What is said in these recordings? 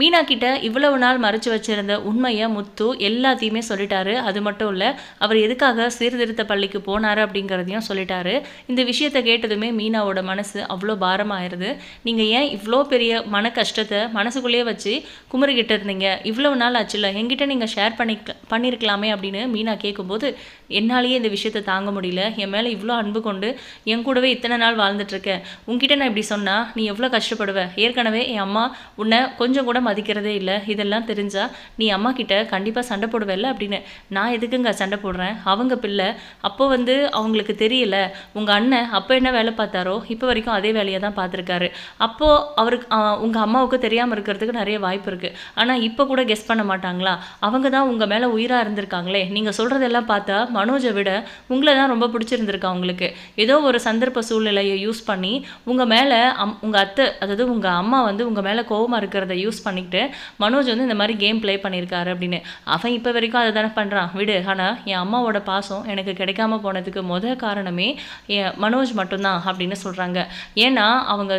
மீனா கிட்ட இவ்வளவு நாள் மறைச்சு வச்சிருந்த உண்மையை முத்து எல்லாத்தையுமே சொல்லிட்டாரு. அது மட்டும் இல்லை அவர் எதுக்காக சீர்திருத்த பள்ளிக்கு போனாரு அப்படிங்கிறதையும் சொல்லிட்டாரு. இந்த விஷயத்தை கேட்டதுமே மீனாவோட மனசு அவ்வளோ பாரமாயிருது. நீங்கள் ஏன் இவ்வளோ பெரிய மன கஷ்டத்தை மனசுக்குள்ளேயே வச்சு குமுறிக்கிட்டு இருந்தீங்க? இவ்வளவு நாள் ஆச்சுல்ல எங்கிட்ட நீங்கள் ஷேர் பண்ணி பண்ணியிருக்கலாமே அப்படின்னு மீனா கேட்கும்போது என்னாலேயே இந்த விஷயத்தை தாங்க முடியல. என் மேலே இவ்வளோ அன்பு கொண்டு என் கூடவே இத்தனை நாள் வாழ்ந்துட்டுருக்கேன் உங்ககிட்ட நான் இப்படி சொன்னால் நீ எவ்வளோ கஷ்டப்படுவ? ஏற்கனவே என் அம்மா உன்னை கொஞ்சம் கூட மதிக்கிறதே இல்லை. இதெல்லாம் தெரிஞ்சா நீ அம்மா கிட்ட கண்டிப்பாக சண்டை போடுவேல்ல அப்படின்னு. நான் எதுக்குங்க சண்டை போடுறேன்? அவங்க பிள்ளை. அப்போ வந்து அவங்களுக்கு தெரியல. உங்கள் அண்ணன் அப்போ என்ன வேலை பார்த்தாரோ இப்போ வரைக்கும் அதே வேலையை தான் பார்த்துருக்காரு. அப்போது அவருக்கு உங்கள் அம்மாவுக்கு தெரியாமல் இருக்கிறதுக்கு நிறைய வாய்ப்பு இருக்குது ஆனால் இப்போ கூட கெஸ் பண்ண மாட்டாங்களா? அவங்க தான் உங்கள் மேலே உயிராக இருந்திருக்காங்களே. நீங்கள் சொல்கிறதெல்லாம் பார்த்தா மனோஜை விட உங்களை தான் ரொம்ப பிடிச்சிருந்துருக்கா உங்களுக்கு ஏதோ ஒரு சந்தர்ப்ப சூழ்நிலையை யூஸ் பண்ணி உங்கள் மேலே அம் உங்கள் அத்தை அதாவது உங்கள் அம்மா வந்து உங்கள் மேலே கோவமாக இருக்கிறத யூஸ் பண்ணிக்கிட்டு மனோஜ் வந்து இந்த மாதிரி கேம் ப்ளே பண்ணியிருக்காரு அப்படின்னு. அவன் இப்போ வரைக்கும் அதை தானே பண்ணுறான் விடு. ஆனால் என் அம்மாவோட பாசம் எனக்கு கிடைக்காம போனதுக்கு முதல் காரணமே என் மனோஜ் மட்டும்தான் அப்படின்னு சொல்கிறாங்க ஏன்னா அவங்க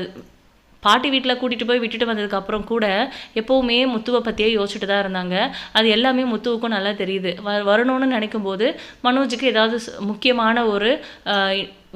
பாட்டி வீட்டில் கூட்டிகிட்டு போய் விட்டுட்டு வந்ததுக்கப்புறம் கூட எப்போவுமே முத்துவை பற்றியே யோசிச்சுட்டு தான் இருந்தாங்க. அது எல்லாமே முத்துவுக்கும் நல்லா தெரியுது. வ வரணும்னு நினைக்கும் போது மனோஜுக்கு ஏதாவது முக்கியமான ஒரு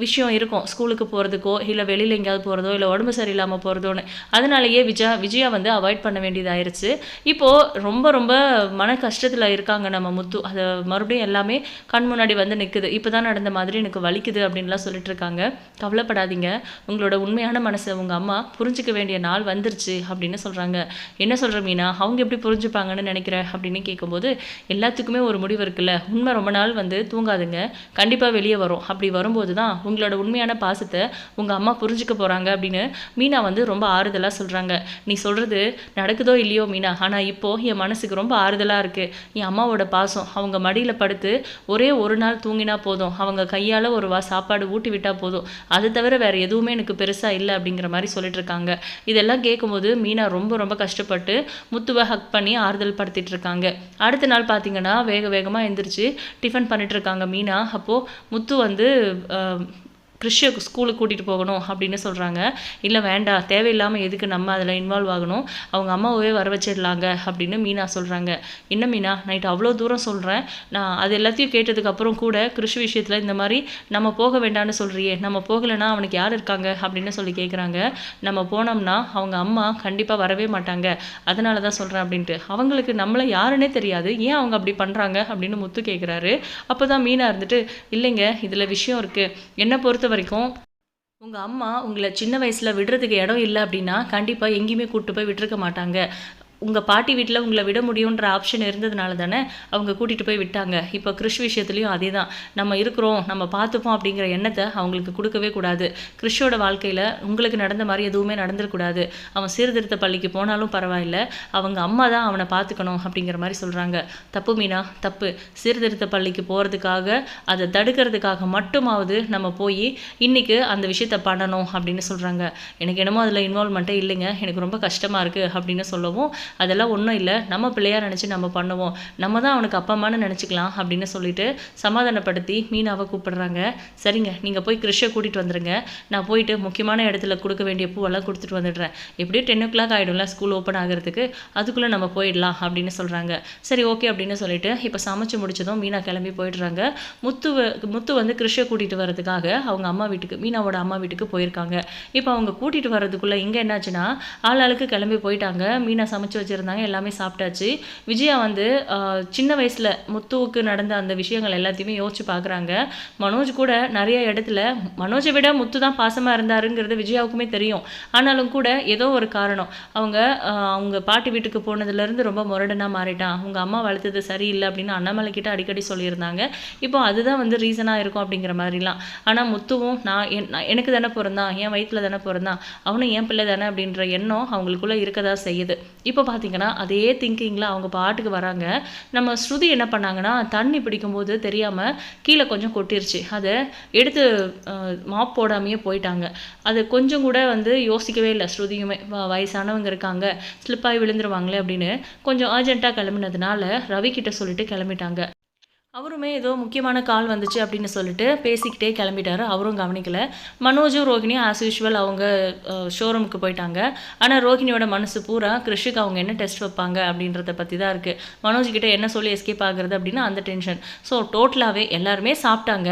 விஷயம் இருக்கும். ஸ்கூலுக்கு போகிறதுக்கோ இல்லை வெளியில் எங்கேயாவது போகிறதோ இல்லை உடம்பு சரியில்லாமல் போகிறதோன்னு அதனாலேயே விஜயா விஜயா வந்து அவாய்ட் பண்ண வேண்டியதாயிருச்சு. இப்போது ரொம்ப ரொம்ப மன கஷ்டத்தில் இருக்காங்க நம்ம முத்து. அதை மறுபடியும் எல்லாமே கண் முன்னாடி வந்து நிற்குது இப்போ தான் நடந்த மாதிரி எனக்கு வலிக்குது அப்படின்லாம் சொல்லிட்டு இருக்காங்க கவலைப்படாதீங்க. உங்களோட உண்மையான மனசை உங்கள் அம்மா புரிஞ்சிக்க வேண்டிய நாள் வந்துருச்சு அப்படின்னு சொல்கிறாங்க என்ன சொல்கிற மீனா? அவங்க எப்படி புரிஞ்சுப்பாங்கன்னு நினைக்கிற அப்படின்னு கேட்கும்போது எல்லாத்துக்குமே ஒரு முடிவு இருக்குல்ல. உண்மை ரொம்ப நாள் வந்து தூங்காதுங்க. கண்டிப்பாக வெளியே வரும். அப்படி வரும்போது தான் உங்களோட உண்மையான பாசத்தை உங்கள் அம்மா புரிஞ்சுக்க போகிறாங்க அப்படின்னு மீனா வந்து ரொம்ப ஆறுதலாக சொல்கிறாங்க நீ சொல்கிறது நடக்குதோ இல்லையோ மீனா? ஆனால் இப்போது என் மனசுக்கு ரொம்ப ஆறுதலாக இருக்குது என் அம்மாவோட பாசம் அவங்க மடியில் படுத்து ஒரே ஒரு நாள் தூங்கினா போதும். அவங்க கையால் ஒரு வா சாப்பாடு ஊட்டி விட்டால் போதும். அது தவிர வேறு எதுவுமே எனக்கு பெருசாக இல்லை அப்படிங்கிற மாதிரி சொல்லிட்டு இருக்காங்க. இதெல்லாம் கேட்கும்போது மீனா ரொம்ப ரொம்ப கஷ்டப்பட்டு முத்துவை ஹக் பண்ணி ஆறுதல் படுத்திட்டு இருக்காங்க. அடுத்த நாள் பார்த்தீங்கன்னா வேக வேகமாக எந்திரிச்சு டிஃபன் பண்ணிட்டு இருக்காங்க மீனா. அப்போது முத்து வந்து கிறிஷை ஸ்கூலுக்கு கூட்டிகிட்டு போகணும் அப்படின்னு சொல்கிறாங்க இல்லை வேண்டாம். தேவையில்லாமல் எதுக்கு நம்ம அதில் இன்வால்வ் ஆகணும்? அவங்க அம்மாவே வர வச்சிடலாங்க அப்படின்னு மீனா சொல்கிறாங்க என்ன மீனா? நைட் அவ்வளோ தூரம் சொல்கிறேன் நான் அது எல்லாத்தையும் கேட்டதுக்கப்புறம் கூட கிறிஷ் விஷயத்தில் இந்த மாதிரி நம்ம போக வேண்டாம்னு சொல்கிறியே நம்ம போகலைன்னா அவனுக்கு யார் இருக்காங்க அப்படின்னு சொல்லி கேட்குறாங்க நம்ம போனோம்னா அவங்க அம்மா கண்டிப்பாக வரவே மாட்டாங்க. அதனால தான் சொல்கிறேன் அப்படின்ட்டு. அவங்களுக்கு நம்மளை யாருன்னே தெரியாது. ஏன் அவங்க அப்படி பண்ணுறாங்க அப்படின்னு முத்து கேட்குறாரு அப்போ தான் மீனா இருந்துட்டு இல்லைங்க இதில் விஷயம் இருக்குது என்னை பொறுத்த வரைக்கும் உங்கள் அம்மா உங்களை சின்ன வயசில் விடுறதுக்கு இடம் இல்லை அப்படின்னா கண்டிப்பாக எங்கேயுமே கூப்பிட்டு போய் விட்டுருக்க மாட்டாங்க. உங்கள் பாட்டி வீட்டில் உங்களை விட முடியுன்ற ஆப்ஷன் இருந்ததுனால தானே அவங்க கூட்டிகிட்டு போய் விட்டாங்க. இப்போ கிறிஷ் விஷயத்துலையும் அதே தான் நம்ம இருக்கிறோம் நம்ம பார்த்துப்போம் அப்படிங்கிற எண்ணத்தை அவங்களுக்கு கொடுக்கவே கூடாது. கிறிஷோட வாழ்க்கையில் உங்களுக்கு நடந்த மாதிரி எதுவுமே நடந்துடக்கூடாது அவன் சீர்திருத்த பள்ளிக்கு போனாலும் பரவாயில்ல. அவங்க அம்மா தான் அவனை பார்த்துக்கணும் அப்படிங்கிற மாதிரி சொல்கிறாங்க தப்பு மீனா தப்பு. சீர்திருத்த பள்ளிக்கு போகிறதுக்காக அதை தடுக்கிறதுக்காக மட்டுமாவது நம்ம போய் இன்றைக்கு அந்த விஷயத்த பண்ணணும் அப்படின்னு சொல்கிறாங்க எனக்கு என்னமோ அதில் இன்வால்மெண்ட்டே இல்லைங்க. எனக்கு ரொம்ப கஷ்டமாக இருக்குது அப்படின்னு சொல்லவும் அதெல்லாம் ஒன்றும் இல்லை. நம்ம பிள்ளையார் நினச்சி நம்ம பண்ணுவோம். நம்ம தான் அவனுக்கு அப்பா அம்மான்னு நினச்சிக்கலாம் அப்படின்னு சொல்லிட்டு சமாதானப்படுத்தி மீனாவை கூப்பிடுறாங்க. சரிங்க நீங்கள் போய் கிறிஷை கூட்டிகிட்டு வந்துடுங்க நான் போயிட்டு முக்கியமான இடத்துல கொடுக்க வேண்டிய பூவெல்லாம் கொடுத்துட்டு வந்துடுறேன். எப்படியும் டென் ஓ கிளாக் ஆகிடும்ல ஸ்கூல் ஓப்பன் ஆகிறதுக்கு. அதுக்குள்ளே நம்ம போயிடலாம் அப்படின்னு சொல்கிறாங்க சரி ஓகே அப்படின்னு சொல்லிட்டு இப்போ சமைச்சு முடிச்சதும் மீனா கிளம்பி போயிடுறாங்க. முத்து முத்து வந்து கிறிஷை கூட்டிகிட்டு வர்றதுக்காக அவங்க அம்மா வீட்டுக்கு மீனாவோட அம்மா வீட்டுக்கு போயிருக்காங்க. இப்போ அவங்க கூட்டிகிட்டு வர்றதுக்குள்ளே இங்கே என்னாச்சுன்னா ஆள் ஆளுக்கு கிளம்பி போயிட்டாங்க. மீனா சமைச்சு வச்சுருந்தாங்க எல்லாமே சாப்பிட்டாச்சு. விஜயா வந்து சின்ன வயசில் முத்துவுக்கு நடந்த அந்த விஷயங்கள் எல்லாத்தையுமே யோசிச்சு பார்க்குறாங்க மனோஜ் கூட நிறைய இடத்துல மனோஜை விட முத்து தான் பாசமாக இருந்தாருங்கிறது விஜயாவுக்குமே தெரியும். ஆனாலும் கூட ஏதோ ஒரு காரணம். அவங்க அவங்க பாட்டி வீட்டுக்கு போனதுலேருந்து ரொம்ப முரடனாக மாறிட்டான். அவங்க அம்மா வளர்த்தது சரியில்லை அப்படின்னு அண்ணாமலை கிட்ட அடிக்கடி சொல்லியிருந்தாங்க. இப்போ அதுதான் வந்து ரீசனாக இருக்கும் அப்படிங்கிற மாதிரிலாம். ஆனால் முத்துவும் நான் என் நான் எனக்கு தானே பிறந்தான் என் வயிற்றில் தானே பிறந்தான் அவனும் என் பிள்ளை தானே அப்படின்ற எண்ணம் அவங்களுக்குள்ளே இருக்கதா செய்யுது. இப்போ பார்த்தீங்கன்னா அதே திங்கிங்கில் அவங்க பாட்டுக்கு வராங்க. நம்ம ஸ்ருதி என்ன பண்ணாங்கன்னா தண்ணி பிடிக்கும்போது தெரியாமல் கீழே கொஞ்சம் கொட்டிருச்சு. அதை எடுத்து மாப் போடாமையே போயிட்டாங்க. அது கொஞ்சம் கூட வந்து யோசிக்கவே இல்லை. ஸ்ருதியுமே வ- வயசானவங்க இருக்காங்க. ஸ்லிப்பாகி விழுந்துருவாங்களே அப்படின்னு கொஞ்சம் அர்ஜென்ட்டாக கிளம்பினதுனால ரவி கிட்ட சொல்லிட்டு கிளம்பிட்டாங்க. அவருமே ஏதோ முக்கியமான கால் வந்துச்சு அப்படின்னு சொல்லிட்டு பேசிக்கிட்டே கிளம்பிட்டாரு. அவரும் கவனிக்கல. மனோஜும் ரோகிணியும் ஆஸ் யூஷுவல் அவங்க ஷோரூமுக்கு போயிட்டாங்க. ஆனால் ரோகிணியோட மனசு பூரா கிருஷிக்கு அவங்க என்ன டெஸ்ட் வைப்பாங்க அப்படின்றத பற்றி தான் இருக்குது மனோஜ்கிட்ட என்ன சொல்லி எஸ்கேப் ஆகுறது அப்படின்னா அந்த டென்ஷன் ஸோ டோட்டலாகவே எல்லாருமே சாப்பிட்டாங்க.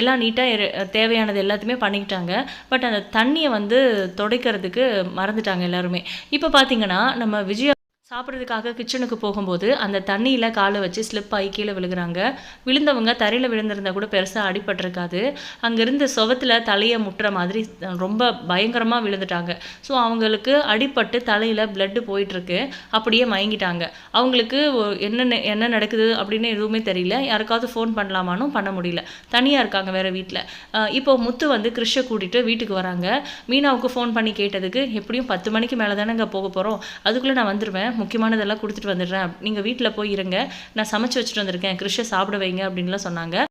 எல்லாம் நீட்டாக தேவையானது எல்லாத்தையுமே பண்ணிக்கிட்டாங்க. பட் அந்த தண்ணியை வந்து துடைக்கிறதுக்கு மறந்துட்டாங்க எல்லாருமே. இப்போ பார்த்தீங்கன்னா நம்ம விஜய் சாப்பிட்றதுக்காக கிச்சனுக்கு போகும்போது அந்த தண்ணியில் காலை வச்சு ஸ்லிப் ஆகி கீழே விழுகுறாங்க. விழுந்தவங்க தரையில் விழுந்திருந்தா கூட பெருசாக அடிபட்டிருக்காது. அங்கேருந்து சுவத்தில் தலையை முட்டுற மாதிரி ரொம்ப பயங்கரமாக விழுந்துட்டாங்க. ஸோ அவங்களுக்கு அடிபட்டு தலையில் பிளட்டு போயிட்டுருக்கு. அப்படியே மயங்கிட்டாங்க. அவங்களுக்கு என்ன என்ன நடக்குது அப்படின்னு எதுவுமே தெரியல. யாருக்காவது ஃபோன் பண்ணலாமானும் பண்ண முடியல. தனியாக இருக்காங்க வேறு வீட்டில் இப்போ முத்து வந்து கிறிஷை கூட்டிகிட்டு வீட்டுக்கு வராங்க. மீனாவுக்கு ஃபோன் பண்ணி கேட்டதுக்கு எப்படியும் பத்து மணிக்கு மேலே தானே இங்கே போக போகிறோம் அதுக்குள்ளே நான் வந்துடுவேன் முக்கியமானதெல்லாம் கொடுத்துட்டு வந்துடுறேன். நீங்கள் வீட்டில் போய் இருங்க. நான் சமைச்சு வச்சுட்டு வந்திருக்கேன். கிறிஷை சாப்பிட வைங்க அப்படின்லாம் சொன்னாங்க.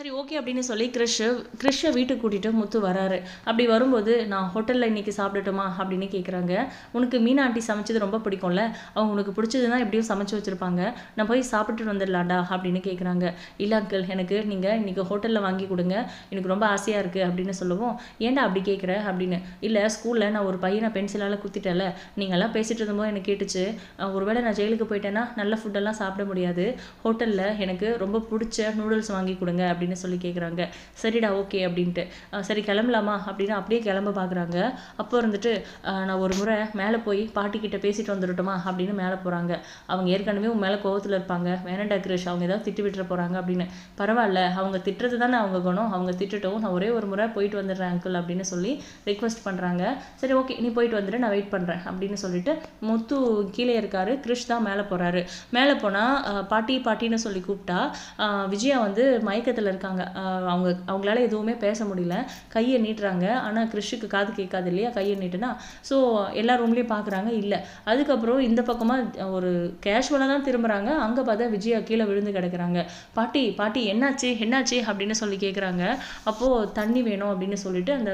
சரி ஓகே அப்படின்னு சொல்லி கிறிஷ் கிறிஷை வீட்டுக்கு கூட்டிகிட்டு முத்து வராரு. அப்படி வரும்போது நான் ஹோட்டலில் இன்றைக்கி சாப்பிடட்டுமா அப்படின்னு கேட்குறாங்க உனக்கு மீனா ஆண்டி சமைச்சது ரொம்ப பிடிக்கும்ல? அவங்க உனக்கு பிடிச்சதுன்னா எப்படியும் சமைச்சு வச்சுருப்பாங்க. நான் போய் சாப்பிட்டுட்டு வந்துடலாடா அப்படின்னு கேட்குறாங்க இல்லை அங்கிள் எனக்கு நீங்கள் இன்னைக்கு ஹோட்டலில் வாங்கி கொடுங்க. எனக்கு ரொம்ப ஆசையாக இருக்குது அப்படின்னு சொல்லவும். ஏன்டா அப்படி கேட்குற அப்படின்னு. இல்லை ஸ்கூலில் நான் ஒரு பையனை பென்சிலால் குத்திட்டேன்ல. நீங்கள்லாம் பேசிகிட்டு இருந்தபோது எனக்கு கேட்டுச்சு. ஒரு ஒருவேளை நான் ஜெயிலுக்கு போயிட்டேன்னா நல்ல ஃபுட்டெல்லாம் சாப்பிட முடியாது. ஹோட்டலில் எனக்கு ரொம்ப பிடிச்ச நூடுல்ஸ் வாங்கி கொடுங்க அப்படின்னு சொல்லி கேட்குறாங்க சரிடா ஓகே அப்படின்ட்டு. சரி கிளம்பலாமா? அப்படின்னு அப்படியே கிளம்ப பார்க்குறாங்க அப்போ இருந்துட்டு நான் ஒரு முறை மேலே போய் பாட்டிக்கிட்ட பேசிட்டு வந்துடட்டுமா? அப்படின்னு மேலே போகிறாங்க அவங்க ஏற்கனவே உன் மேலே கோவத்தில் இருப்பாங்க. வேணண்டா கிரிஷ் அவங்க ஏதாவது திட்டு விட்டுற போகிறாங்க அப்படின்னு. பரவாயில்ல அவங்க திட்டுறது தானே அவங்க குணம். அவங்க திட்டுட்டோம் நான் ஒரே ஒரு முறை போயிட்டு வந்துடுறேன் அங்கிள் அப்படின்னு சொல்லி ரிக்வெஸ்ட் பண்ணுறாங்க சரி ஓகே நீ போயிட்டு வந்துடு நான் வெயிட் பண்ணுறேன் அப்படின்னு சொல்லிட்டு முத்து கீழே இருக்காரு. கிரிஷ் தான் மேலே போகிறாரு மேலே போனால் பாட்டி பாட்டின்னு சொல்லி கூப்பிட்டா விஜயா வந்து மயக்கத்தில் இருக்காங்க. அவங்க அவங்களால எதுவுமே பேச முடியல. கையை நீட்டுறாங்க. ஆனால் கிறிஷுக்கு காது கேட்காது இல்லையா? கையை நீட்டுனா ஸோ எல்லா ரூம்லேயும் பார்க்குறாங்க இல்லை. அதுக்கப்புறம் இந்த பக்கமாக ஒரு கேஷுவலாக தான் திரும்புகிறாங்க அங்கே பார்த்தா விஜயா கீழே விழுந்து கிடக்குறாங்க. பாட்டி பாட்டி என்னாச்சு? என்னாச்சு? அப்படின்னு சொல்லி கேட்குறாங்க அப்போது தண்ணி வேணும் அப்படின்னு சொல்லிட்டு அந்த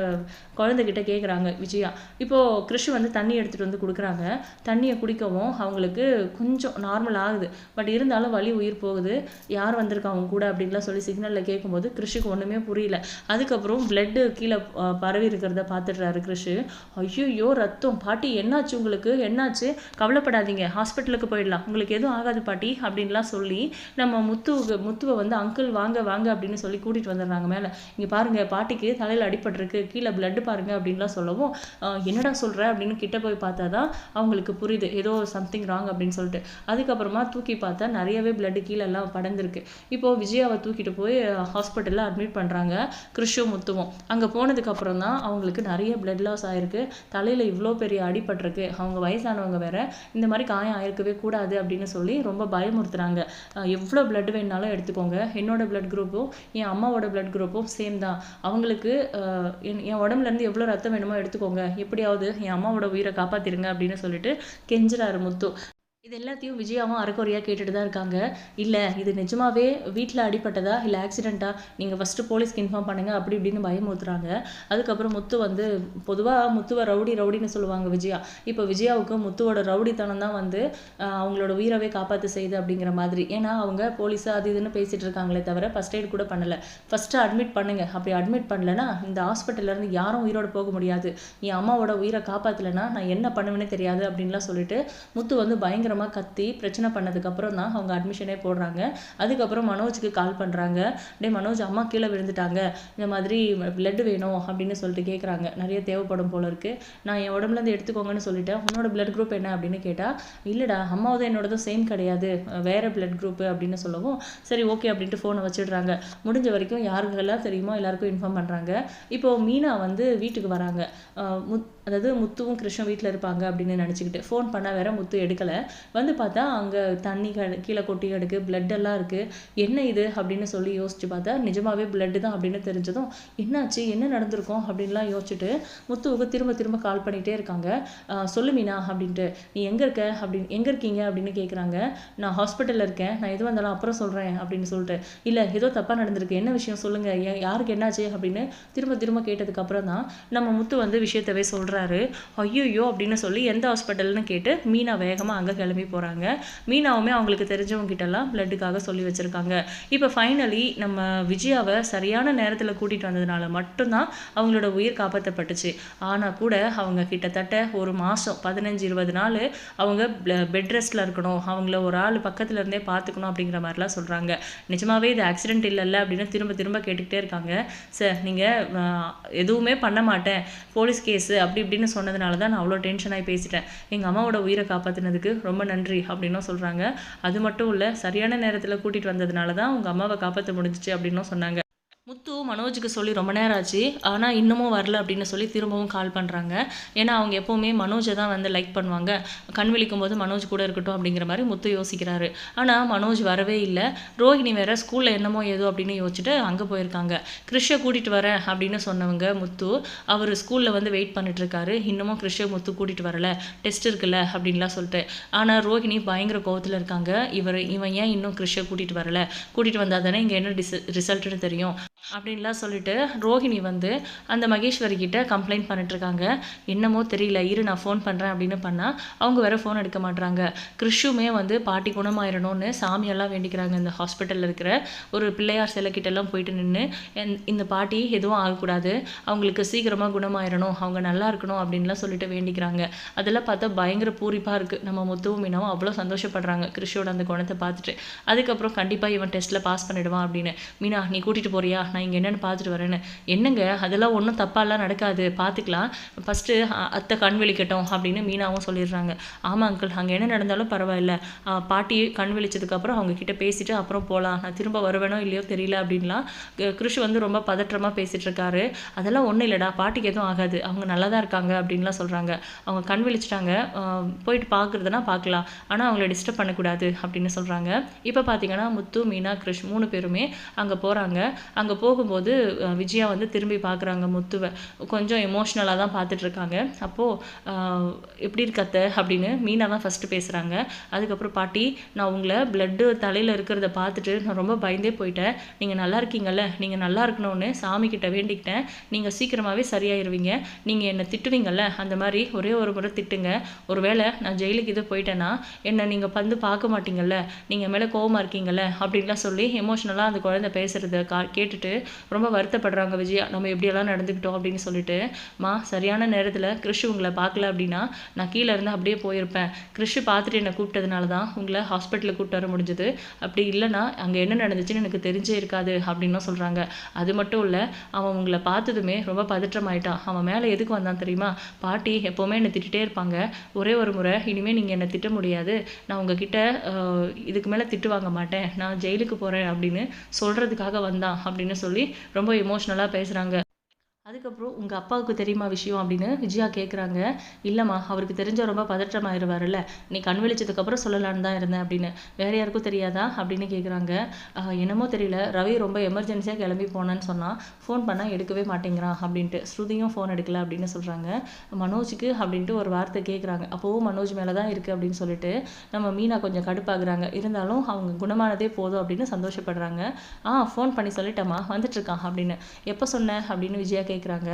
குழந்தைகிட்ட கேட்குறாங்க விஜயா. இப்போது கிறிஷ் வந்து தண்ணி எடுத்துகிட்டு வந்து கொடுக்குறாங்க. தண்ணியை குடிக்கவும் அவங்களுக்கு கொஞ்சம் நார்மல் ஆகுது. பட் இருந்தாலும் வலி உயிர் போகுது. யார் வந்திருக்கா? அவங்க கூட அப்படின்லாம் சொல்லி சிக்னலில் கேட்கும்போது கிருஷிக்கு ஒன்றுமே புரியல. அதுக்கப்புறம் பிளட்டு கீழே பரவி இருக்கிறத பார்த்துடுறாரு கிருஷி. ஐயோ ரத்தம். பாட்டி என்னாச்சு உங்களுக்கு? என்னாச்சு? கவலைப்படாதீங்க. ஹாஸ்பிட்டலுக்கு போயிடலாம். உங்களுக்கு எதுவும் ஆகாது பாட்டி அப்படின்லாம் சொல்லி நம்ம முத்துவுக்கு முத்துவை வந்து அங்கிள் வாங்க வாங்க அப்படின்னு சொல்லி கூட்டிகிட்டு வந்துடுறாங்க மேலே. இங்கே பாருங்கள் பாட்டிக்கு தலையில் அடிபட்டிருக்கு. கீழே பிளட்டு பாருங்க அப்படின்லாம் சொல்லவும் என்னடா சொல்கிற அப்படின்னு கிட்ட போய் பார்த்தா தான் அவங்களுக்கு புரியுது. ஏதோ சம்திங் ராங் அப்படின்னு சொல்லிட்டு. அதுக்கப்புறமா தூக்கி பார்த்தா நிறையவே பிளட்டு கீழே எல்லாம் படர்ந்துருக்கு. இப்போது விஜயாவை தூக்கிட்டு போய் ஹாஸ்பிட்டலில் அட்மிட் பண்ணுறாங்க கிறிஷும் முத்துவும். அங்கே போனதுக்கப்புறம் தான் அவங்களுக்கு நிறைய பிளட் லாஸ் ஆயிருக்கு. தலையில் இவ்வளோ பெரிய அடிபட்டிருக்கு. அவங்க வயசானவங்க வேற இந்த மாதிரி காயம் ஆயிருக்கவே கூடாது அப்படின்னு சொல்லி ரொம்ப பயமுறுத்துறாங்க. எவ்வளோ பிளட் வேணாலும் எடுத்துக்கோங்க. என்னோட பிளட் குரூப்பும் என் அம்மாவோட பிளட் குரூப்பும் சேம் தான். அவங்களுக்கு என் என் உடம்புலேருந்து எவ்வளோ ரத்தம் வேணுமோ எடுத்துக்கோங்க. எப்படியாவது என் அம்மாவோட உயிரை காப்பாற்றிருங்க அப்படின்னு சொல்லிட்டு கெஞ்சுறாரு முத்து. இது எல்லாத்தையும் விஜயாவும் அறக்குறையாக கேட்டுட்டு தான் இருக்காங்க. இல்லை இது நிஜமாவே வீட்டில் அடிபட்டதா? இல்லை ஆக்சிடெண்ட்டா நீங்கள் ஃபஸ்ட்டு போலீஸ்க்கு இன்ஃபார்ம் பண்ணுங்கள் அப்படி இப்படின்னு பயமுறுத்துறாங்க. அதுக்கப்புறம் முத்து வந்து பொதுவாக முத்துவை ரவுடி ரவுடின்னு சொல்லுவாங்க விஜயா. இப்போ விஜயாவுக்கு முத்துவோட ரவுடித்தனம் தான் வந்து அவங்களோட உயிரவே காப்பாற்ற செய்யுது அப்படிங்கிற மாதிரி. ஏன்னா அவங்க போலீஸாக அது இதுன்னு பேசிகிட்டு இருக்காங்களே தவிர ஃபஸ்ட் எய்ட் கூட பண்ணலை. ஃபஸ்ட்டு அட்மிட் பண்ணுங்கள் அப்படி அட்மிட் பண்ணலன்னா இந்த ஹாஸ்பிட்டல்லேருந்து யாரும் உயிரோட போக முடியாது. என் அம்மாவோட உயிரை காப்பாற்றலைன்னா நான் என்ன பண்ணுவேனே தெரியாது அப்படின்லாம் சொல்லிட்டு முத்து வந்து பயங்கரமாக கத்தி பிரச்சனை பண்ணதுக்கப்புறம் தான் அவங்க அட்மிஷனே போடுறாங்க. அதுக்கப்புறம் மனோஜுக்கு கால் பண்ணுறாங்க டே மனோஜ் அம்மா கீழே விழுந்துட்டாங்க. இந்த மாதிரி பிளட் வேணும் அப்படின்னு சொல்லிட்டு கேட்குறாங்க நிறைய தேவைப்படும் போல இருக்கு. நான் என் உடம்புல இருந்து எடுத்துக்கோங்கன்னு சொல்லிட்டேன் உன்னோட பிளட் குரூப் என்ன அப்படின்னு கேட்டால் இல்லைடா அம்மாவது என்னோடதும் சேம் கிடையாது. வேற பிளட் குரூப்பு அப்படின்னு சொல்லவும் சரி ஓகே அப்படின்ட்டு ஃபோனை வச்சிடுறாங்க. முடிஞ்ச வரைக்கும் யாருக்கெல்லாம் தெரியுமோ எல்லாருக்கும் இன்ஃபார்ம் பண்ணுறாங்க இப்போ மீனா வந்து வீட்டுக்கு வராங்க. முத் அதாவது முத்துவும் கிருஷ்ணன் வீட்டில் இருப்பாங்க அப்படின்னு நினச்சிக்கிட்டு. ஃபோன் பண்ணால் வேற முத்து எடுக்கலை. வந்து பார்த்தா அங்கே தண்ணி கீழே கொட்டி கிடக்கு blood எல்லாம் இருக்குது என்ன இது? அப்படின்னு சொல்லி யோசிச்சு பார்த்தா நிஜமாவே blood தான் அப்படின்னு தெரிஞ்சதும் என்னாச்சு? என்ன நடந்திருக்கும்? அப்படின்லாம் யோசிச்சுட்டு முத்துவுக்கு திரும்ப திரும்ப கால் பண்ணிகிட்டே இருக்காங்க. சொல்லு மீனா அப்படின்ட்டு. நீ எங்கே இருக்க? அப்படின்னு எங்கே இருக்கீங்க? அப்படின்னு கேட்குறாங்க நான் ஹாஸ்பிட்டலில் இருக்கேன். நான் எது வந்தாலும் அப்புறம் சொல்கிறேன் அப்படின்னு சொல்லிட்டு. இல்லை ஏதோ தப்பாக நடந்திருக்கு. என்ன விஷயம்? சொல்லுங்கள் ஏன் யாருக்கு என்னாச்சு? அப்படின்னு திரும்ப திரும்ப கேட்டதுக்கப்புறம் தான் நம்ம முத்து வந்து விஷயத்தவே சொல்கிறேன் சொல்கிறாரு ஐயோயோ அப்படின்னு சொல்லி எந்த ஹாஸ்பிட்டல்னு கேட்டு மீனா வேகமாக அங்கே கிளம்பி போகிறாங்க மீனாவுமே அவங்களுக்கு தெரிஞ்சவங்ககிட்டலாம் பிளட்டுக்காக சொல்லி வச்சுருக்காங்க. இப்போ ஃபைனலி நம்ம விஜயாவை சரியான நேரத்தில் கூட்டிகிட்டு வந்ததுனால மட்டும்தான் அவங்களோட உயிர் காப்பாற்றப்பட்டுச்சு ஆனால் கூட அவங்க கிட்டத்தட்ட ஒரு மாதம் பதினஞ்சு இருபது நாள் அவங்க பெட் ரெஸ்ட்டில் இருக்கணும் அவங்கள ஒரு ஆள் பக்கத்தில் இருந்தே பார்த்துக்கணும் அப்படிங்கிற மாதிரிலாம் சொல்கிறாங்க நிஜமாவே இது ஆக்சிடென்ட் இல்லைல்ல அப்படின்னு திரும்ப திரும்ப கேட்டுக்கிட்டே இருக்காங்க. சார் நீங்கள் எதுவுமே பண்ண மாட்டேன். போலீஸ் கேஸு அப்படி இப்படின்னு சொன்னதுனால தான் நான் அவ்வளோ டென்ஷனாகி பேசிட்டேன். எங்கள் அம்மாவோட உயிரை காப்பாற்றினதுக்கு ரொம்ப நன்றி அப்படின்னும் சொல்கிறாங்க அது மட்டும் இல்லை சரியான நேரத்தில் கூட்டிகிட்டு வந்ததுனால தான் உங்கள் அம்மாவை காப்பாற்ற முடிஞ்சிச்சு அப்படின்னும் சொன்னாங்க. முத்து மனோஜுக்கு சொல்லி ரொம்ப நேரம் ஆச்சு ஆனால் இன்னமும் வரல அப்படின்னு சொல்லி திரும்பவும் கால் பண்ணுறாங்க ஏன்னா அவங்க எப்போவுமே மனோஜை தான் வந்து லைக் பண்ணுவாங்க. கண் விழிக்கும் போது மனோஜ் கூட இருக்கட்டும் அப்படிங்கிற மாதிரி முத்து யோசிக்கிறாரு. ஆனால் மனோஜ் வரவே இல்லை. ரோஹிணி வேற ஸ்கூலில் என்னமோ ஏதோ அப்படின்னு யோசிச்சுட்டு அங்கே போயிருக்காங்க. கிருஷை கூட்டிகிட்டு வரேன் அப்படின்னு சொன்னவங்க முத்து அவர் ஸ்கூலில் வந்து வெயிட் பண்ணிட்டுருக்காரு இன்னமும் கிருஷை முத்து கூட்டிகிட்டு வரல. டெஸ்ட் இருக்குல்ல அப்படின்லாம் சொல்லிட்டு. ஆனால் ரோஹிணி பயங்கர கோவத்தில் இருக்காங்க. இவர் இவன் ஏன் இன்னும் கிருஷை கூட்டிகிட்டு வரல? கூட்டிகிட்டு வந்தால் தானே இங்கே என்ன டிஸ் ரிசல்ட்னு தெரியும். அப்படின்லாம் சொல்லிட்டு ரோஹிணி வந்து அந்த மகேஸ்வரி கிட்ட கம்ப்ளைண்ட் பண்ணிட்டுருக்காங்க. என்னமோ தெரியல இரு நான் ஃபோன் பண்ணுறேன் அப்படின்னு பண்ணால் அவங்க வேற ஃபோன் எடுக்க மாட்றாங்க. கிறிஷுமே வந்து பாட்டி குணமாயிடணும்னு சாமியெல்லாம் வேண்டிக்கிறாங்க. இந்த ஹாஸ்பிட்டலில் இருக்கிற ஒரு பிள்ளையார் சிலை கிட்டலாம் போயிட்டு நின்று இந்த பாட்டி எதுவும் ஆகக்கூடாது. அவங்களுக்கு சீக்கிரமாக குணமாயிடணும் அவங்க நல்லா இருக்கணும் அப்படின்லாம் சொல்லிட்டு வேண்டிக்கிறாங்க. அதெல்லாம் பார்த்தா பயங்கர பூரிப்பாக இருக்குது நம்ம முத்துவும் மீனாவும் அவ்வளோ சந்தோஷப்படுறாங்க கிறிஷோட அந்த குணத்தை பார்த்துட்டு. அதுக்கப்புறம் கண்டிப்பாக இவன் டெஸ்ட்டில் பாஸ் பண்ணிடுவான் அப்படின்னு. மீனா நீ கூட்டிகிட்டு போறியா? நான் இங்கே என்னென்னு பார்த்துட்டு வரேன்னு. என்னங்க? அதெல்லாம் ஒன்றும் தப்பாலாம் நடக்காது. பார்த்துக்கலாம். ஃபஸ்ட்டு அத்தை கண் விழிக்கட்டும் அப்படின்னு மீனாவும் சொல்லிடுறாங்க. ஆமாம் அங்கிள் அங்கே என்ன நடந்தாலும் பரவாயில்ல. பாட்டி கண் விழிச்சதுக்கப்புறம் அவங்க கிட்ட பேசிட்டு அப்புறம் போகலாம் நான் திரும்ப வருவேனோ இல்லையோ தெரியல அப்படின்லாம் கிருஷ் வந்து ரொம்ப பதற்றமாக பேசிகிட்டு இருக்காரு. அதெல்லாம் ஒன்றும் இல்லைடா. பாட்டிக்கு எதுவும் ஆகாது. அவங்க நல்லா தான் இருக்காங்க அப்படின்லாம் சொல்கிறாங்க அவங்க கண் விழிச்சிட்டாங்க. போயிட்டு பார்க்குறதுனா பார்க்கலாம். ஆனால் அவங்கள டிஸ்டர்ப் பண்ணக்கூடாது அப்படின்னு சொல்கிறாங்க இப்போ பார்த்தீங்கன்னா முத்து மீனா கிருஷ் மூணு பேருமே அங்கே போகிறாங்க அங்கே போகும்போது விஜயா வந்து திரும்பி பார்க்குறாங்க முத்துவை. கொஞ்சம் எமோஷ்னலாக தான் பார்த்துட்ருக்காங்க அப்போது எப்படி இருக்கத்த அப்படின்னு மீனா தான் ஃபஸ்ட்டு பேசுகிறாங்க அதுக்கப்புறம் பாட்டி நான் உங்களை பிளட்டு தலையில் இருக்கிறத பார்த்துட்டு நான் ரொம்ப பயந்தே போயிட்டேன். நீங்கள் நல்லா இருக்கீங்கல்ல? நீங்கள் நல்லா இருக்கணும்னு சாமிக்கிட்ட வேண்டிக்கிட்டேன். நீங்கள் சீக்கிரமாகவே சரியாயிருவீங்க. நீங்கள் என்னை திட்டுவீங்கல்ல? அந்த மாதிரி ஒரே ஒரு முறை திட்டுங்க. ஒருவேளை நான் ஜெயிலுக்கு இது போயிட்டேன்னா என்னை நீங்கள் வந்து பார்க்க மாட்டீங்கல்ல? நீங்கள் மேலே கோவமாக இருக்கீங்கல்ல? அப்படின்லாம் சொல்லி எமோஷ்னலாக அந்த குழந்தை பேசுகிறத கா கேட்டுட்டு ரொம்ப வருத்தப்படுறாங்க விஜயா. நம்ம எப்படியெல்லாம் நடந்துக்கிட்டோம் அப்படின்னு சொல்லிட்டு மா சரியான நேரத்தில் கிறிஷ் உங்களை பார்க்கல அப்படின்னா நான் கீழே இருந்து அப்படியே போயிருப்பேன். கிறிஷ் பார்த்துட்டு என்னை கூப்பிட்டதுனால தான் உங்களை ஹாஸ்பிட்டலுக்கு கூப்பிட்டு வர முடிஞ்சது. அப்படி இல்லைன்னா அங்கே என்ன நடந்துச்சுன்னு எனக்கு தெரிஞ்சே இருக்காது அப்படின்னும் சொல்கிறாங்க அது மட்டும் இல்லை அவன் உங்களை பார்த்ததுமே ரொம்ப பதற்றமாயிட்டான். அவன் மேலே எதுக்கு வந்தான் தெரியுமா? பாட்டி எப்போவுமே என்னை திட்டிகிட்டே இருப்பாங்க. ஒரே ஒரு முறை இனிமேல் நீங்கள் என்னை திட்ட முடியாது. நான் உங்ககிட்ட இதுக்கு மேலே திட்டு வாங்க மாட்டேன். நான் ஜெயிலுக்கு போகிறேன் அப்படின்னு சொல்கிறதுக்காக வந்தான் அப்படின்னு சொல்லி ரொம்ப இமோஷ்னலாக பேசுகிறாங்க அதுக்கப்புறம் உங்கள் அப்பாவுக்கு தெரியுமா விஷயம் அப்படின்னு விஜயா கேட்குறாங்க இல்லைம்மா அவருக்கு தெரிஞ்ச ரொம்ப பதற்றமாயிருவார்ல நீ கண் வெளிச்சதுக்கப்புறம் சொல்லலான்னு தான் இருந்தேன் அப்படின்னு. வேற யாருக்கும் தெரியாதா அப்படின்னு கேட்குறாங்க என்னமோ தெரியல. ரவி ரொம்ப எமர்ஜென்சியாக கிளம்பி போனான்னு சொன்னால் ஃபோன் பண்ணால் எடுக்கவே மாட்டேங்கிறான் அப்படின்ட்டு. ஸ்ருதியும் ஃபோன் எடுக்கல அப்படின்னு சொல்கிறாங்க மனோஜுக்கு அப்படின்ட்டு ஒரு வார்த்தை கேட்குறாங்க அப்போவும் மனோஜ் மேலே தான் இருக்குது அப்படின்னு சொல்லிட்டு நம்ம மீனா கொஞ்சம் கடுப்பாகிறாங்க. இருந்தாலும் அவங்க குணமானதே போதும் அப்படின்னு சந்தோஷப்படுறாங்க. ஆ ஃபோன் பண்ணி சொல்லிட்டேம்மா. வந்துட்டுருக்கான் அப்படின்னு. எப்போ சொன்னேன் அப்படின்னு விஜயா கேட்குறாங்க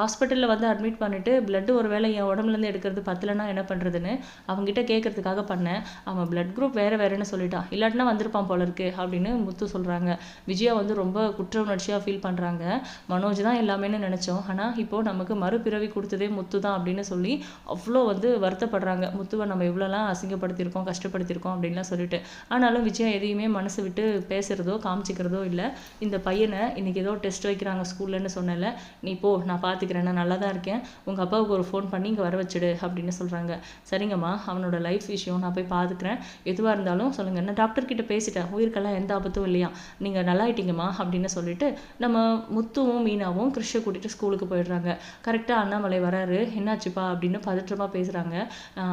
ஹாஸ்பிட்டலில் வந்து அட்மிட் பண்ணிவிட்டு பிளட்டு ஒரு வேளை என் உடம்புலேருந்து எடுக்கிறது பத்தலைன்னா என்ன பண்ணுறதுன்னு அவங்ககிட்ட கேட்கறதுக்காக பண்ணேன். அவன் பிளட் குரூப் வேறு வேறுன்னு சொல்லிட்டான். இல்லாட்டினா வந்திருப்பான் போல இருக்கு அப்படின்னு முத்து சொல்கிறாங்க விஜயா வந்து ரொம்ப குற்ற உணர்ச்சியாக ஃபீல் பண்ணுறாங்க மனோஜ் தான் எல்லாமேன்னு நினச்சோம். ஆனால் இப்போது நமக்கு மறுபிறவி கொடுத்ததே முத்து தான் அப்படின்னு சொல்லி அவ்வளோ வந்து வருத்தப்படுறாங்க. முத்துவை நம்ம இவ்வளோலாம் அசிங்கப்படுத்தியிருக்கோம் கஷ்டப்படுத்தியிருக்கோம் அப்படின்லாம் சொல்லிட்டு. ஆனாலும் விஜயா எதையுமே மனசு விட்டு பேசுகிறதோ காமிச்சிக்கிறதோ இல்லை. இந்த பையனை இன்றைக்கி ஏதோ டெஸ்ட் வைக்கிறாங்க ஸ்கூல்லன்னு சொன்னல நீ போ நான் பார்த்துக்கிறேன் நான் நல்லா தான் இருக்கேன். உங்கள் அப்பாவுக்கு ஒரு ஃபோன் பண்ணி இங்கே வர வச்சுடு அப்படின்னு சொல்கிறாங்க சரிங்கம்மா அவனோட லைஃப் விஷயம் நான் போய் பார்த்துக்கிறேன் எதுவாக இருந்தாலும் சொல்லுங்கள் நான் டாக்டர் கிட்ட பேசிட்டேன். உயிருக்கெல்லாம் எந்த ஆபத்தும் இல்லையா? நீங்கள் நல்லா ஆயிட்டீங்கம்மா அப்படின்னு சொல்லிட்டு நம்ம முத்துவும் மீனாவும் கிருஷ்ண கூட்டிகிட்டு ஸ்கூலுக்கு போயிடுறாங்க. கரெக்டாக அண்ணாமலை வராரு. என்னாச்சுப்பா அப்படின்னு பதற்றமாக பேசுகிறாங்க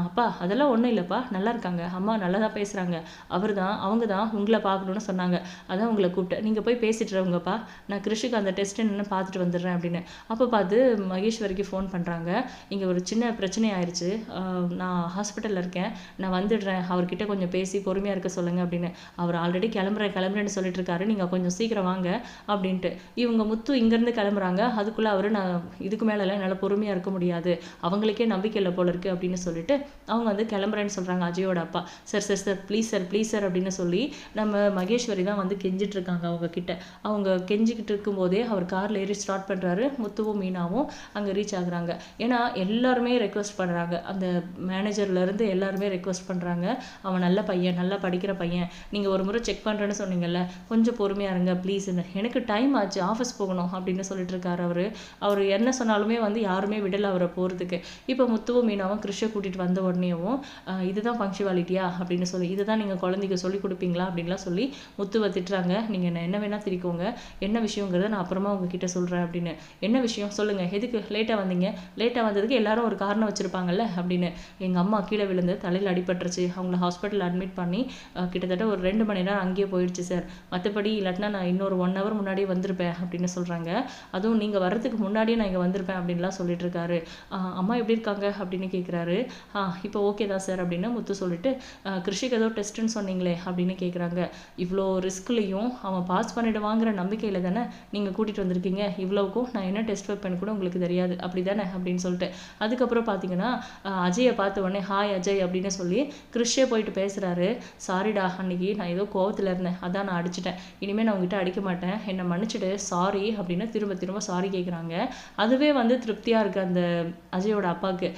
அப்பா அதெல்லாம் ஒன்றும் இல்லைப்பா. நல்லா இருக்காங்க. அம்மா நல்லா தான் பேசுகிறாங்க அவர் தான் அவங்க தான் உங்களை பார்க்கணுன்னு சொன்னாங்க. அதான் உங்களை கூப்பிட்டேன். நீங்கள் போய் பேசிட்டுறவங்கப்பா நான் கிருஷிக்கு அந்த டெஸ்ட் என்னென்னு பார்த்துட்டு வந்துடுறேன் அப்படின்னு அப்படின்னு அப்போ பார்த்து மகேஸ்வரிக்கு ஃபோன் பண்ணுறாங்க இங்கே ஒரு சின்ன பிரச்சனை ஆயிடுச்சு நான் ஹாஸ்பிட்டலில் இருக்கேன். நான் வந்துடுறேன். அவர்கிட்ட கொஞ்சம் பேசி பொறுமையாக இருக்க சொல்லுங்கள் அப்படின்னு. அவர் ஆல்ரெடி கிளம்புறேன் கிளம்புறேன்னு சொல்லிட்டு இருக்காரு. நீங்கள் கொஞ்சம் சீக்கிரம் வாங்க அப்படின்ட்டு. இவங்க முத்து இங்கேருந்து கிளம்புறாங்க. அதுக்குள்ளே அவர் நான் இதுக்கு மேலெல்லாம் என்னால் பொறுமையாக இருக்க முடியாது. அவங்களுக்கே நம்பிக்கை இல்லை போல இருக்குது அப்படின்னு சொல்லிட்டு அவங்க வந்து கிளம்புறேன்னு சொல்கிறாங்க அஜயோட அப்பா. Sir sir sir please sir please sir அப்படின்னு சொல்லி நம்ம மகேஸ்வரி தான் வந்து கெஞ்சிட்டு இருக்காங்க அவங்க கிட்ட அவங்க கெஞ்சிக்கிட்டு இருக்கும்போதே அவர் காரில் ஏறி ஸ்டார்ட் பண்ணுறாரு முத்துவும் மீனாவும் அங்கே ரீச் ஆகுறாங்க. ஏன்னா எல்லாருமே ரெக்வஸ்ட் பண்ணுறாங்க அந்த மேனேஜர்லேருந்து எல்லாருமே ரெக்வஸ்ட் பண்ணுறாங்க அவன் நல்ல பையன் நல்லா படிக்கிற பையன். நீங்கள் ஒரு முறை செக் பண்ணுறேன்னு சொன்னீங்கல்ல கொஞ்சம் பொறுமையாக இருங்க ப்ளீஸ்ன்னு எனக்கு டைம் ஆச்சு ஆஃபீஸ் போகணும் அப்படின்னு சொல்லிட்டு இருக்காரு அவர். அவர் என்ன சொன்னாலுமே வந்து யாருமே விடலை அவரை போகிறதுக்கு இப்போ முத்துவும் மீனாவும் கிருஷ்ணை கூட்டிகிட்டு வந்த உடனேவும் இதுதான் பங்க்சுவாலிட்டியா அப்படின்னு சொல்லி இதுதான் நீங்கள் குழந்தைக்கு சொல்லி கொடுப்பீங்களா? அப்படின்லாம் சொல்லி முத்துவை திட்டுறாங்க. நீங்கள் என்ன என்ன வேணால் திரிக்கோங்க. என்ன விஷயங்கிறத நான் அப்புறமா உங்ககிட்ட சொல்கிறேன் அப்படின்னு. என்ன விஷயம்? சொல்லுங்கள் எதுக்கு லேட்டாக வந்தீங்க? லேட்டாக வந்ததுக்கு எல்லாரும் ஒரு காரணம் வச்சுருப்பாங்கல்ல? அப்படின்னு எங்கள் அம்மா கீழே விழுந்து தலையில் அடிபட்டுருச்சு. அவங்கள ஹாஸ்பிட்டல் அட்மிட் பண்ணி கிட்டத்தட்ட ஒரு ரெண்டு மணி நேரம் அங்கேயே போயிடுச்சு சார் மற்றபடி இல்லாட்டினா நான் இன்னொரு ஒன் ஹவர் முன்னாடியே வந்திருப்பேன் அப்படின்னு சொல்கிறாங்க அதுவும் நீங்கள் வர்றதுக்கு முன்னாடியே நான் இங்கே வந்திருப்பேன் அப்படின்லாம் சொல்லிட்டு இருக்காரு அம்மா எப்படி இருக்காங்க அப்படின்னு கேட்குறாரு ஆ இப்போ ஓகே தான் சார் அப்படின்னு முத்து சொல்லிட்டு கிருஷிக்கு ஏதோ டெஸ்ட்டுன்னு சொன்னீங்களே அப்படின்னு கேட்குறாங்க இவ்வளோ ரிஸ்க்லையும் அவன் பாஸ் பண்ணிடுவாங்கிற நம்பிக்கையில் தானே நீங்கள் கூட்டிகிட்டு வந்திருக்கீங்க? இவ்வளோக்கும் நான் என்ன டெஸ்ட் வைப்பேன்னு கூட உங்களுக்கு தெரியாது. அப்படி தானே அப்படின்னு சொல்லிட்டு. அதுக்கப்புறம் பார்த்தீங்கன்னா அஜயை பார்த்த உடனே ஹாய் அஜய் அப்படின்னு சொல்லி கிறிஷே போயிட்டு பேசுகிறாரு சாரிடா அன்னைக்கு நான் ஏதோ கோவத்தில் இருந்தேன். அதான் நான் அடிச்சிட்டேன். இனிமேல் நான் உங்ககிட்ட அடிக்க மாட்டேன். என்னை மன்னிச்சிடு. சாரி அப்படின்னு திரும்ப திரும்ப சாரி கேட்குறாங்க அதுவே வந்து திருப்தியாக இருக்குது அந்த அஜயோட அப்பாவுக்கு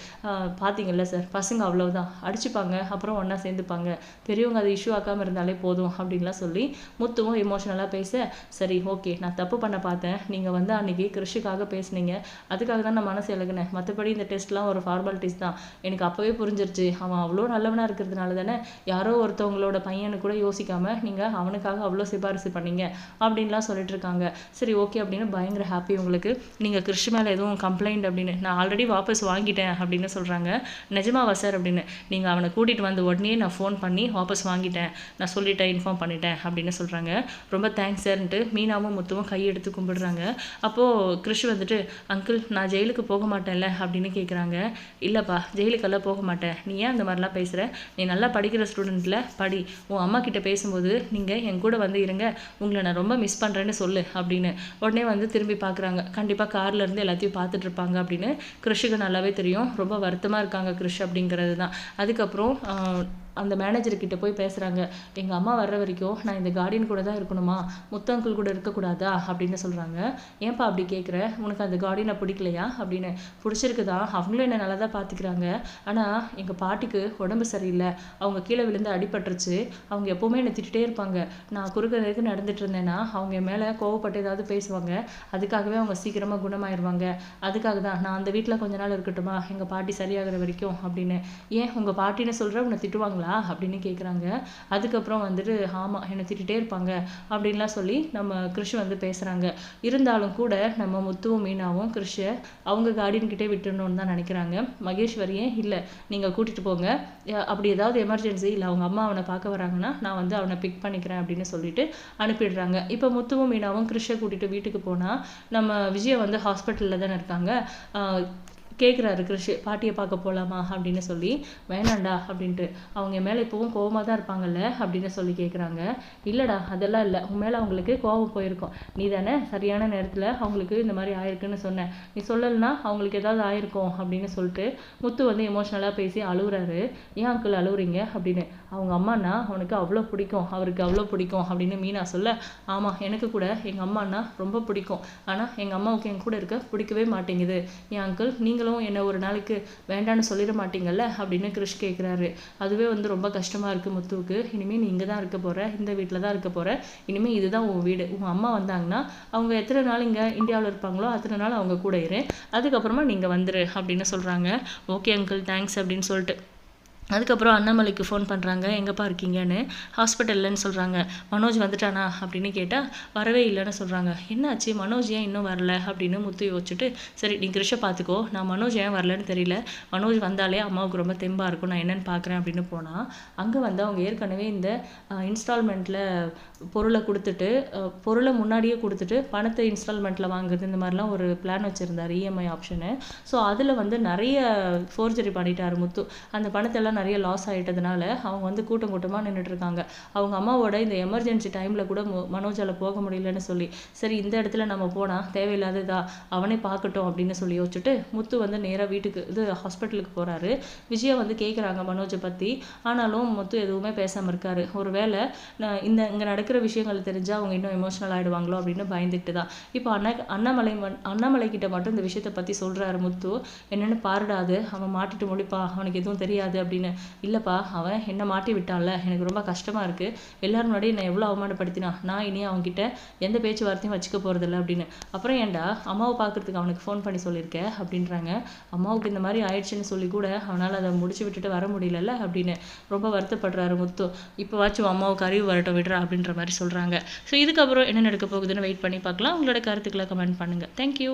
பார்த்தீங்கல்ல சார் பசங்க அவ்வளவுதான். அடிச்சுப்பாங்க. அப்புறம் ஒன்றா சேர்ந்துப்பாங்க. பெரியவங்க அதை இஷ்யூ ஆக்காமல் இருந்தாலே போதும் அப்படின்லாம் சொல்லி முத்துவும் எமோஷனலாக பேச சரி ஓகே நான் தப்பு பண்ண பார்த்தேன். நீங்கள் வந்து அன்னைக்கு கிருஷிக்காக பேசுனீங்க. அதுக்காக தான் நான் மனசு இழகுனேன் மற்றபடி இந்த டெஸ்ட்லாம் ஒரு ஃபார்மாலிட்டிஸ் தான். எனக்கு அப்போவே புரிஞ்சிருச்சு. அவன் அவ்வளோ நல்லவனாக இருக்கிறதுனால தானே யாரோ ஒருத்தவங்களோட பையனு கூட யோசிக்காமல் நீங்கள் அவனுக்காக அவ்வளோ சிபாரிசு பண்ணீங்க அப்படின்லாம் சொல்லிட்டு இருக்காங்க. சரி ஓகே அப்படின்னு பயங்கர ஹாப்பி உங்களுக்கு. நீங்கள் கிருஷி மேலே எதுவும் கம்ப்ளைண்ட் அப்படின்னு நான் ஆல்ரெடி வாபஸ் வாங்கிட்டேன் அப்படின்னு சொல்கிறாங்க நிஜமாவா சார் அப்படின்னு நீங்கள் அவனை கூட்டிகிட்டு வந்த உடனே நான் ஃபோன் பண்ணி வாபஸ் வாங்கிட்டேன். நான் சொல்லிட்டேன் இன்ஃபார்ம் பண்ணிட்டேன் அப்படின்னு சொல்கிறாங்க ரொம்ப தேங்க்ஸ் சார்ன்ட்டு மீனாவும் முத்துவும் கையெடுத்து கும்பிடுறாங்க. அப்போது கிருஷி வந்துட்டு அங்கிள் நான் ஜெயிலுக்கு போக மாட்டேன்ல அப்படின்னு கேட்குறாங்க இல்லைப்பா ஜெயிலுக்கெல்லாம் போக மாட்டேன். நீ ஏன் அந்த மாதிரிலாம் பேசுகிற நீ நல்லா படிக்கிற ஸ்டூடெண்ட்டில் படி. உன் அம்மா கிட்ட பேசும்போது நீங்கள் என் கூட வந்து இருங்க. உங்களை நான் ரொம்ப மிஸ் பண்ணுறேன்னு சொல்லு அப்படின்னு. உடனே வந்து திரும்பி பார்க்குறாங்க கண்டிப்பாக கார்லேருந்து எல்லாத்தையும் பார்த்துட்ருப்பாங்க அப்படின்னு. கிருஷிக்கு நல்லாவே தெரியும். ரொம்ப வருத்தமாக இருக்காங்க கிருஷ் அப்படிங்கிறது தான். அதுக்கப்புறம் அந்த மேனேஜர்கிட்ட போய் பேசுகிறாங்க எங்கள் அம்மா வர்ற வரைக்கும் நான் இந்த கார்டியன் கூட தான் இருக்கணுமா? முத்தங்கள் கூட இருக்கக்கூடாதா அப்படின்னு சொல்கிறாங்க ஏன்பா அப்படி கேட்குற உனக்கு அந்த கார்டியனை பிடிக்கலையா? அப்படின்னு. பிடிச்சிருக்குதா? அவங்களும் என்ன நல்லா தான் பார்த்துக்கிறாங்க ஆனால் எங்கள் பாட்டிக்கு உடம்பு சரியில்லை. அவங்க கீழே விழுந்து அடிபட்டுருச்சு. அவங்க எப்போவுமே என்னை திட்டிகிட்டே இருப்பாங்க. நான் குறுக்க நெருக்க நடந்துட்டு இருந்தேன்னா அவங்க மேலே கோவப்பட்டு ஏதாவது பேசுவாங்க. அதுக்காகவே அவங்க சீக்கிரமாக குணமாயிருவாங்க. அதுக்காக தான் நான் அந்த வீட்டில் கொஞ்ச நாள் இருக்கட்டுமா? எங்கள் பாட்டி சரியாகிற வரைக்கும் அப்படின்னு. ஏன்? உங்கள் பாட்டின்னு சொல்கிற உன்னை திட்டுவாங்க திட்டுவாங்களா அப்படின்னு கேட்குறாங்க அதுக்கப்புறம் வந்துட்டு ஆமாம் என்னை திட்டிகிட்டே இருப்பாங்க அப்படின்லாம் சொல்லி நம்ம கிறிஷ் வந்து பேசுகிறாங்க இருந்தாலும் கூட நம்ம முத்துவும் மீனாவும் கிறிஷை அவங்க கார்டியன் கிட்டே தான் நினைக்கிறாங்க. மகேஸ்வரியே இல்லை? நீங்கள் கூட்டிகிட்டு போங்க. அப்படி ஏதாவது எமர்ஜென்சி இல்லை அவங்க அம்மா அவனை பார்க்க வராங்கன்னா நான் வந்து அவனை பிக் பண்ணிக்கிறேன் அப்படின்னு சொல்லிட்டு அனுப்பிடுறாங்க. இப்போ முத்துவும் மீனாவும் கிறிஷை கூட்டிகிட்டு வீட்டுக்கு போனால் நம்ம விஜயை வந்து ஹாஸ்பிட்டலில் தானே இருக்காங்க. கேட்குறாரு கிருஷி பாட்டியை பார்க்க போகலாமா அப்படின்னு சொல்லி. வேணாண்டா அப்படின்ட்டு. அவங்க மேலே இப்போவும் கோவமாக தான் இருப்பாங்கல்ல அப்படின்னு சொல்லி கேட்குறாங்க இல்லைடா அதெல்லாம் இல்லை. உன் மேலே அவங்களுக்கு கோவம் போயிருக்கும். நீ தானே சரியான நேரத்தில் அவங்களுக்கு இந்த மாதிரி ஆயிருக்குன்னு சொன்னேன் நீ சொல்லலைன்னா அவங்களுக்கு ஏதாவது ஆயிருக்கும் அப்படின்னு சொல்லிட்டு முத்து வந்து எமோஷ்னலாக பேசி அழுகுறாரு ஏன் அங்கிள் அழுகுறீங்க அப்படின்னு. அவங்க அம்மானா அவனுக்கு அவ்வளோ பிடிக்கும். அவருக்கு அவ்வளோ பிடிக்கும். அப்படின்னு மீனா சொல்ல. ஆமாம் எனக்கு கூட எங்கள் அம்மானா ரொம்ப பிடிக்கும். ஆனால் எங்கள் அம்மாவுக்கு என் கூட இருக்க பிடிக்கவே மாட்டேங்குது. என் அங்கிள் நீங்களும் என்னை ஒரு நாளைக்கு வேண்டான்னு சொல்லிட மாட்டீங்கல்ல? அப்படின்னு கிருஷ் கேட்குறாரு அதுவே வந்து ரொம்ப கஷ்டமாக இருக்குது முத்துவுக்கு. இனிமேல் நீ இங்கே தான் இருக்க போகிற இந்த வீட்டில் தான் இருக்க போகிற இனிமேல் இதுதான் உன் வீடு. உன் அம்மா வந்தாங்கன்னா அவங்க எத்தனை நாள் இங்கே இந்தியாவில் இருப்பாங்களோ அத்தனை நாள் அவங்க கூட இரு. அதுக்கப்புறமா நீங்கள் வந்துரு அப்படின்னு சொல்கிறாங்க ஓகே அங்கிள். தேங்க்ஸ் அப்படின்னு சொல்லிட்டு. அதுக்கப்புறம் அண்ணாமலைக்கு ஃபோன் பண்ணுறாங்க எங்கேப்பா இருக்கீங்கன்னு? ஹாஸ்பிட்டல்லன்னு சொல்கிறாங்க மனோஜ் வந்துட்டானா? அப்படின்னு கேட்டால் வரவே இல்லைன்னு சொல்கிறாங்க என்னாச்சு? மனோஜ் ஏன் இன்னும் வரல? அப்படின்னு முத்து யோசிச்சுட்டு சரி நீ கிருஷை பார்த்துக்கோ நான் மனோஜ் ஏன் வரலன்னு தெரியல. மனோஜ் வந்தாலே அம்மாவுக்கு ரொம்ப தெம்பாக இருக்கும். நான் என்னென்னு பார்க்குறேன் அப்படின்னு போனால் அங்கே வந்து அவங்க ஏற்கனவே இந்த இன்ஸ்டால்மெண்ட்டில் பொருளை கொடுத்துட்டு பொருளை முன்னாடியே கொடுத்துட்டு பணத்தை இன்ஸ்டால்மெண்ட்டில் வாங்குறது இந்த மாதிரிலாம் ஒரு பிளான் வச்சுருந்தார். இஎம்ஐ ஆப்ஷனு ஸோ அதில் வந்து நிறைய ஃபோர்ஜரி பண்ணிட்டார் முத்து. அந்த பணத்தெல்லாம் நிறைய லாஸ் ஆகிட்டதுனால அவங்க வந்து கூட்டம் கூட்டமாக நின்றுட்டு இருக்காங்க அவங்க அம்மாவோட இந்த எமர்ஜென்சி டைமில் கூட மு- மனோஜால போக முடியலன்னு சொல்லி சரி இந்த இடத்துல நம்ம போனால் தேவையில்லாததா? அவனே பார்க்கட்டும் அப்படின்னு சொல்லி யோசிச்சுட்டு முத்து வந்து நேராக வீட்டுக்கு இது ஹாஸ்பிட்டலுக்கு போகிறாரு விஜயா வந்து கேட்குறாங்க மனோஜை பற்றி ஆனாலும் முத்து எதுவுமே பேசாமல் இருக்காரு. ஒருவேளை நான் இந்த இங்கே நடக்கிற விஷயங்கள் தெரிஞ்சால் அவங்க இன்னும் எமோஷனல் ஆகிடுவாங்களோ அப்படின்னு பயந்துட்டு தான். இப்போ அண்ணா அண்ணாமலை மண் அண்ணாமலை கிட்ட மட்டும் இந்த விஷயத்தை பற்றி சொல்கிறாரு முத்து. என்னென்னு பாருடாது அவன் மாட்டிட்டு முடிப்பா அவனுக்கு எதுவும் தெரியாது அப்படின்னு இல்லைப்பா அவன் என்னை மாட்டி விட்டான்ல. எனக்கு ரொம்ப கஷ்டமாக இருக்குது எல்லோரும் முன்னாடி என்னை எவ்வளோ அவமானப்படுத்தினா? நான் இனி அவன்கிட்ட எந்த பேச்சுவார்த்தையும் வச்சுக்க போகிறதில்ல அப்படின்னு. அப்புறம் ஏன்டா அம்மாவை பார்க்கறதுக்கு அவனுக்கு ஃபோன் பண்ணி சொல்லியிருக்கேன் அப்படின்றாங்க. அம்மாவுக்கு இந்த மாதிரி ஆயிடுச்சுன்னு சொல்லி கூட அவனால் அதை முடிச்சு விட்டுட்டு வர முடியலல்ல அப்படின்னு ரொம்ப வருத்தப்படுறாரு முத்து. இப்போ வாச்சும் அம்மாவுக்கு அறிவு வரட்டும் விடுறா அப்படின்ற மாதிரி சொல்கிறாங்க ஸோ இதுக்கப்புறம் என்ன நடக்க போகுதுன்னு வெயிட் பண்ணி பார்க்கலாம். உங்களோட கருத்துக்களை கமெண்ட் பண்ணுங்கள் தேங்க்யூ